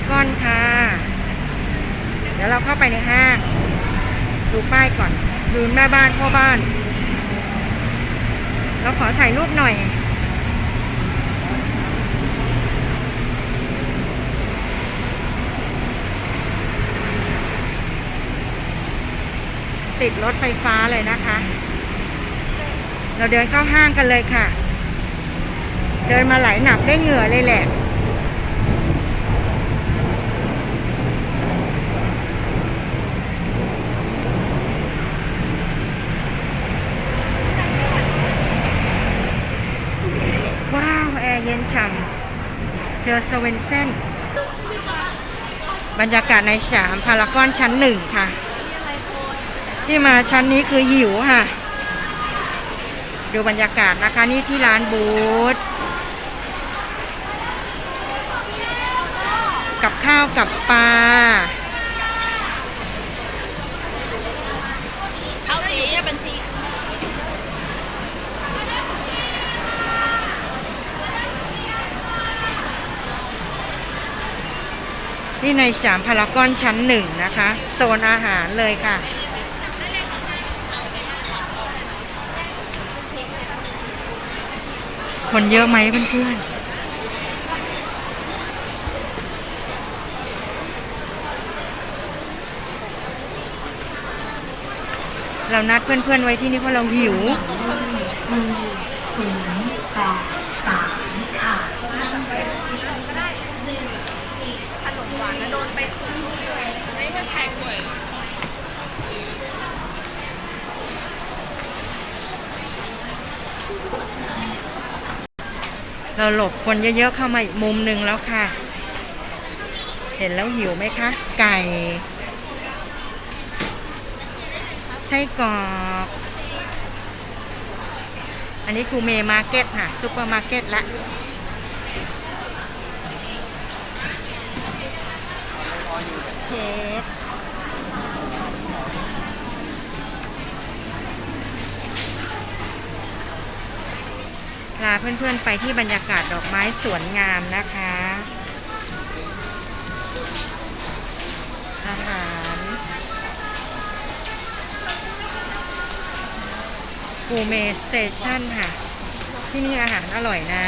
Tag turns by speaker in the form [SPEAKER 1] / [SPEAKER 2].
[SPEAKER 1] ากอนค่ะ เดี๋ยวเราเข้าไปในห้าง ดูป้ายก่อนดูแม่บ้านพ่อบ้าน เราขอถ่ายรูปหน่อยติดรถไฟฟ้าเลยนะคะ เราเดินเข้าห้างกันเลยค่ะ เดินมาไหลหนักได้เหงื่อเลยแหละ ว้าว แอร์ เย็นฉ่ำเจอสเวนเซนบรรยากาศในสามพารากอนชั้นหนึ่งค่ะ ที่มาชั้นนี้คือหิวค่ะ ดูบรรยากาศนะคะนี่ที่ร้านบูธกับข้าวกับปลา
[SPEAKER 2] เขา
[SPEAKER 1] นี่ในสามพารากอนชั้นหนึ่งนะคะ โซนอาหารเลยค่ะ คนเยอะไหมเพื่อนๆเรานัดเพื่อนๆไว้ที่นี่เพราะเราหิว
[SPEAKER 3] ศูนย์แปดสามค่ะ
[SPEAKER 2] ขนมหวานแล้วโดนไปคุ้มเลยไม่เป็นแทงเลย
[SPEAKER 1] เราหลบคนเยอะๆเข้ามาอีกมุมหนึ่งแล้วค่ะ เห็นแล้วหิวไหมคะ ไก่ไส้กรอกอันนี้กูเมมาร์เก็ตค่ะซุปเปอร์มาร์เก็ตละเค้ก ลาเพื่อนๆไปที่บรรยากาศดอกไม้สวนงามนะคะอาหารกูเมสเตชันค่ะ ที่นี่อาหารอร่อยนะ